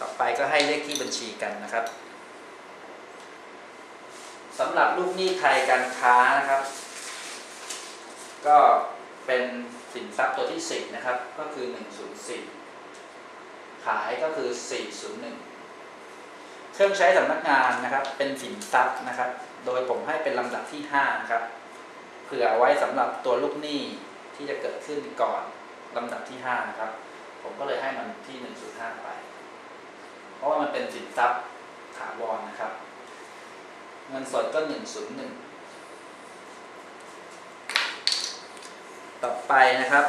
ต่อไปก็ให้เลขที่บัญชีกันนะครับสำหรับลูกหนี้ไทยการค้านะครับ ก็เป็นสินทรัพย์ตัวที่10นะครับ ก็คือ 104 ขายก็คือ 401 เครื่องใช้สำนักงานนะครับ เป็นสินทรัพย์นะครับ โดยผมให้เป็นลำดับที่ 5 นะครับ เผื่อไว้สำหรับตัวลูกหนี้ที่จะเกิดขึ้นก่อนลำดับที่ 5 นะครับ ผมก็เลยให้มันที่ 105 ไป เพราะว่ามันเป็นสินทรัพย์ถาวรนนะครับ เงินสดก็101ต่อไปนะครับ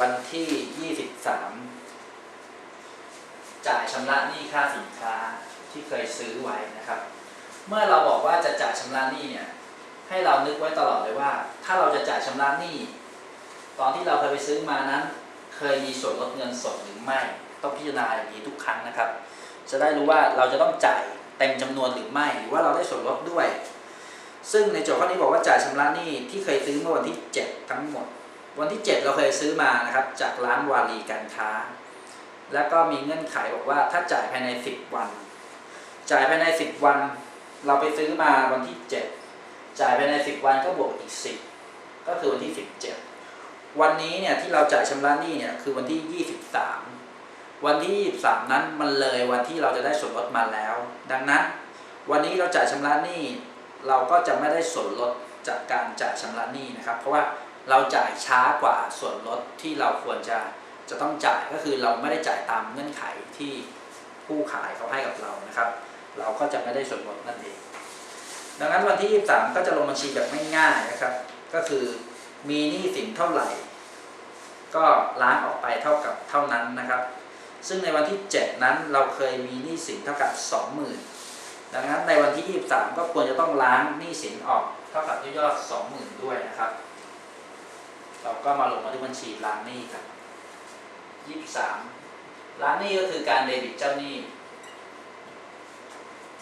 วันที่23จ่ายชำระหนี้ค่าสินค้าที่เคยซื้อไว้นะครับ เมื่อเราบอกว่าจะจ่ายชำระหนี้เนี่ย ให้เรานึกไว้ตลอดเลยว่า ถ้าเราจะจ่ายชำระหนี้ ตอนที่เราเคยไปซื้อมานั้น เคยมีส่วนลดเงินสดหรือไม่ ต้องพิจารณาอย่างนี้ทุกครั้งนะครับ จะได้รู้ว่าเราจะต้องจ่ายเต็มจำนวนหรือไม่หรือว่าเราได้ส่วนลดด้วย ซึ่งในโจทย์ข้อนี้บอกว่าจ่ายชำระหนี้ที่เคยซื้อเมื่อวันที่ 7 ทั้งหมด วันที่ 7 เราเคยซื้อมานะครับ จากร้านวารีการค้า แล้วก็มีเงื่อนไขบอกว่าถ้าจ่ายภายใน 10 วัน จ่ายภายใน 10 วัน เราไปซื้อมาวันที่ 7 จ่ายภายใน 10 วันก็บวกอีก 10 ก็คือวันที่ 17 วันนี้เนี่ยที่เราจ่ายชำระหนี้เนี่ยคือวันที่ 23 วันที่ 23 นั้นมันเลยวันที่เราจะได้ส่วนลดมาแล้ว ดังนั้นวันนี้เราจ่ายชำระหนี้เราก็จะไม่ได้ส่วนลดจากการจ่ายชำระหนี้นะครับ เพราะว่าเราจ่ายช้ากว่าส่วนลดที่เราควรจะจะต้องจ่ายก็คือเราไม่ได้จ่ายตามเงื่อนไขที่ผู้ขายเขาให้กับเรานะครับ เราก็จะไม่ได้ส่วนลดนั่นเอง ดังนั้นวันที่ 23 ก็จะลงบัญชีแบบไม่ง่ายนะครับ ก็คือมีหนี้สินเท่าไหร่ ก็ล้างออกไปเท่ากับเท่านั้นนะครับ ซึ่งในวันที่ 7 นั้นเราเคยมีหนี้สินเท่ากับ 20,000 ดังนั้นในวันที่ 23 ก็ควรจะต้องล้างหนี้สินออกเท่ากับยอด 20,000 ด้วยนะครับ เราก็มาลงมาที่บัญชีล้างหนี้ครับ23 ล้างหนี้ก็คือการเดบิตเจ้าหนี้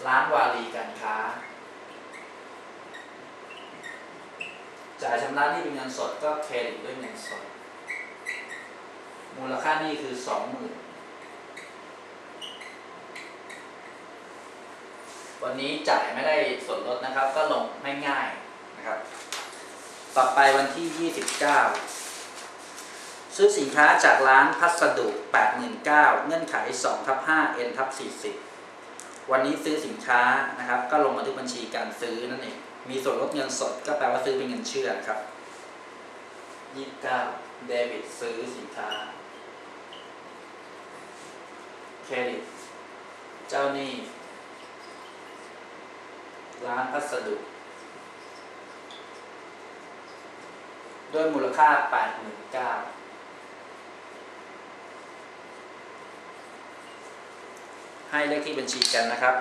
ร้านวารีการค้า จ่ายชำระหนี้เป็นเงินสดก็เครดิตด้วยเงินสด มูลค่าหนี้คือ 20,000 วันนี้จ่ายไม่ได้ส่วนลดนะครับ ก็ลงไม่ง่ายนะครับ ต่อไปวันที่ 29 ซื้อสินค้าจากร้านพัสดุ 89,000เงื่อนไข2ทับ5 N ทับ40 วันนี้ซื้อสินค้านะครับ ก็ลงมาที่บัญชีการซื้อนั่นเอง มีส่วนลดเงินสดก็แปลว่าซื้อเป็นเงินเชื่อครับ 29 เดบิตซื้อสินค้า เครดิต เจ้าหนี้ ร้านพัสดุ ด้วยมูลค่า 89,000ให้เลขที่บัญชีกันนะครับ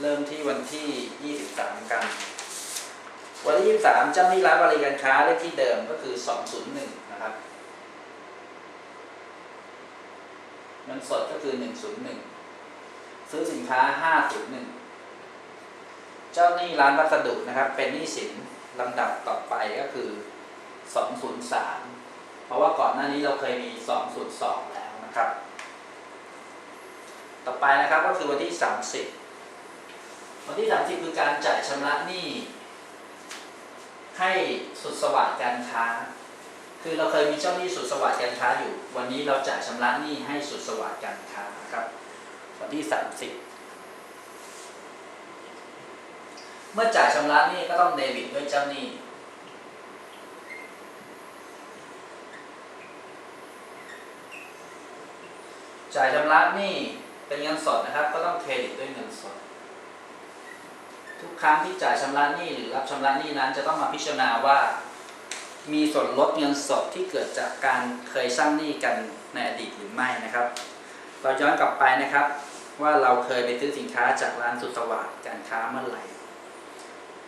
เริ่มที่วันที่ 23 กัน วันที่ 23 เจ้าหนี้ร้านบริการค้าเลขที่เดิมก็คือ 201 นะครับเงินสดก็คือ 101 ซื้อสินค้า 501 เจ้าหนี้ร้านวัสดุนะครับ เป็นหนี้สินลำดับต่อไปก็คือ 203 เพราะว่าก่อนหน้านี้เราเคยมี 202 แล้วนะครับ ต่อไปนะครับก็คือวันที่ 30 วันที่ 30 คือการจ่ายชำระหนี้ให้สุดสวัสดิ์การค้า คือเราเคยมีเจ้าหนี้สุดสวัสดิ์การค้าอยู่ วันนี้เราจ่ายชำระหนี้ให้สุดสวัสดิ์การค้านะครับ วันที่ 30 เมื่อจ่ายชำระหนี้ก็ต้องเดบิตด้วยเจ้าหนี้จ่ายชำระหนี้เป็นเงินสดนะครับ ก็ต้องเครดิตด้วยเงินสด ทุกครั้งที่จ่ายชำระหนี้หรือรับชำระหนี้นั้น จะต้องมาพิจารณาว่า มีส่วนลดเงินสดที่เกิดจากการเคยสร้างหนี้กันในอดีตหรือไม่นะครับ เราย้อนกลับไปนะครับ ว่าเราเคยไปซื้อสินค้าจากร้านสุดสวัสดิ์การค้าเมื่อไหร่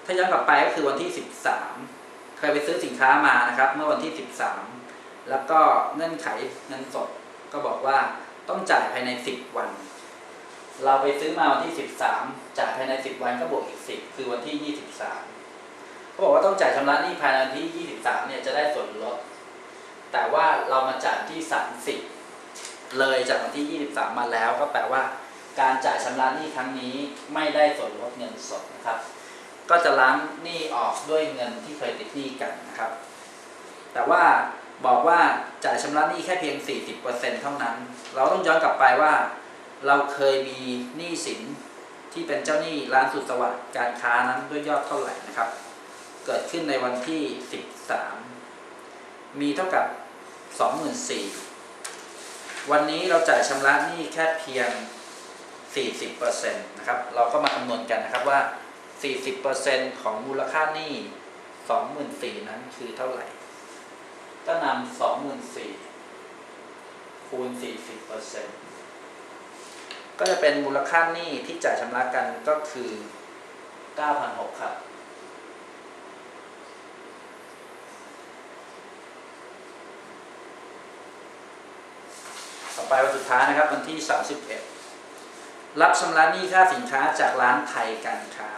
ถ้าย้อนกลับไปก็คือวันที่ 13 เคยไปซื้อสินค้ามานะครับ เมื่อวันที่ 13 แล้วก็เงื่อนไขเงินสด ก็บอกว่าต้องจ่ายภายใน 10 วัน เราไปซื้อมาวันที่ 13 จ่ายภายใน 10 วันก็บวกอีก 10 คือวันที่ 23เขาบอกว่าต้องจ่ายชำระหนี้ภายในวันที่ 23 เนี่ยจะได้ส่วนลด แต่ว่าเรามาจ่ายที่ 30 เลยจากวันที่ 23 มาแล้วก็แปลว่า การจ่ายชำระหนี้ครั้งนี้ไม่ได้ส่วนลดเงินสดนะครับ ก็จะล้างหนี้ออกด้วยเงินที่เคยติดหนี้กันนะครับ แต่ว่าบอกว่าจ่ายชำระหนี้แค่เพียง 40%เท่านั้น เราต้องย้อนกลับไปว่า เราเคยมีหนี้สินที่เป็นเจ้าหนี้ร้านสุดสวัสดิ์การค้านั้นด้วยยอดเท่าไหร่นะครับ เกิดขึ้นในวันที่ 13 มีเท่ากับ 24,000วันนี้เราจ่ายชำระหนี้แค่เพียง 40%นะครับเราก็มาคำนวณกันนะครับว่า 40%ของมูลค่าหนี้24,000นั้นคือเท่าไหร่ก็นำ24,000คูณ 40%ก็จะเป็นมูลค่าหนี้ที่จ่ายชำระกันก็คือ 9,600ครับต่อไปวันสุดท้ายนะครับวันที่ 31 รับชำระหนี้ค่าสินค้าจากร้านไทยการค้า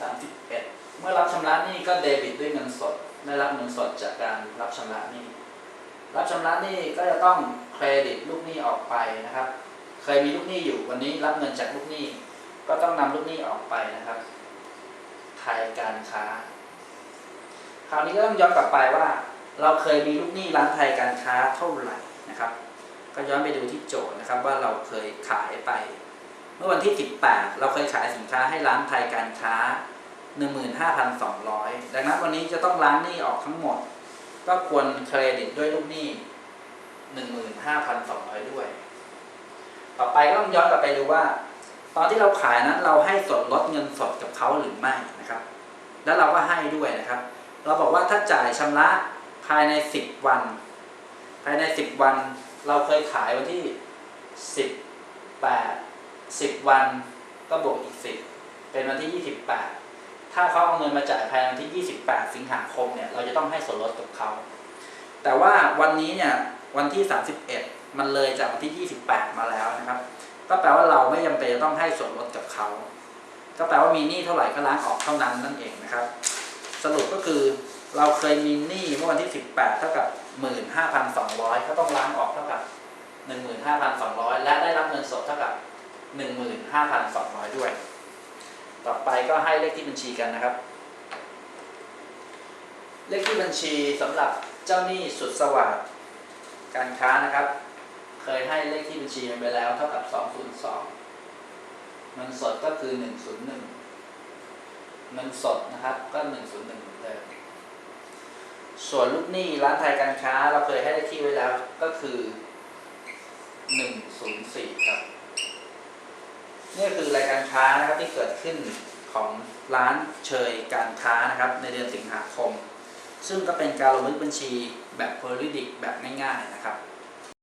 31 เมื่อรับชำระหนี้ก็เดบิตด้วยเงินสด ได้รับเงินสดจากการรับชำระหนี้ รับชำระหนี้ก็จะต้องเครดิตลูกหนี้ออกไปนะครับ เคยมีลูกหนี้อยู่วันนี้รับเงินจากลูกหนี้ ก็ต้องนำลูกหนี้ออกไปนะครับ ไทยการค้า คราวนี้ก็ต้องย้อนกลับไปว่า เราเคยมีลูกหนี้ร้านไทยการค้าเท่าไหร่นะครับ ก็ย้อนไปดูที่โจทย์นะครับว่าเราเคยขายไป เมื่อวันที่ 18 เราเคยขายสินค้าให้ร้านไทยการค้า 15,200 ดังนั้นวันนี้จะต้องล้างหนี้ออกทั้งหมด ก็ควรเครดิตด้วยลูกหนี้ 15,200 ด้วย ต่อไปก็ต้องย้อนกลับไปดูว่า ตอนที่เราขายนั้นเราให้ส่วนลดเงินสดกับเขาหรือไม่นะครับ แล้วเราก็ให้ด้วยนะครับ เราบอกว่าถ้าจ่ายชำระภายใน 10 วัน ภายใน 10 วัน เราเคยขายวันที่18 10วันก็บวกอีก10เป็นวันที่28ถ้าเขาเอาเงินมาจ่ายภายในวันที่28สิงหาคมเนี่ยเราจะต้องให้ส่วนลดกับเขาแต่ว่าวันนี้เนี่ยวันที่31มันเลยจากวันที่28มาแล้วนะครับ ก็แปลว่าเราไม่จำเป็นจะต้องให้ส่วนลดกับเขาก็แปลว่ามีหนี้เท่าไหร่ก็ล้างออกเท่านั้นนั่นเองนะครับ สรุปก็คือเราเคยมีหนี้เมื่อวันที่ 18 เท่ากับ 15,200 ก็ต้องล้างออกเท่ากับ 15,200 และได้รับเงินสดเท่ากับ 15,200 ด้วย ต่อไปก็ให้เลขที่บัญชีกันนะครับ เลขที่บัญชีสำหรับเจ้าหนี้สุดสวัสดิ์การค้านะครับ เคยให้เลขที่บัญชีมันไปแล้วเท่ากับ 202 เงินสดก็คือ 101 เงินสดนะครับก็ 101เหมือนเดิม ส่วนลูกหนี้ร้านไทยการค้าเราเคยให้เลขที่ไว้แล้วก็คือ104ครับนี่คือรายการค้านะครับที่เกิดขึ้นของร้านเชยการค้านะครับ ในเดือนสิงหาคม ซึ่งก็เป็นการลงบันทึกบัญชีแบบเพอร์ดิคแบบง่ายๆนะครับ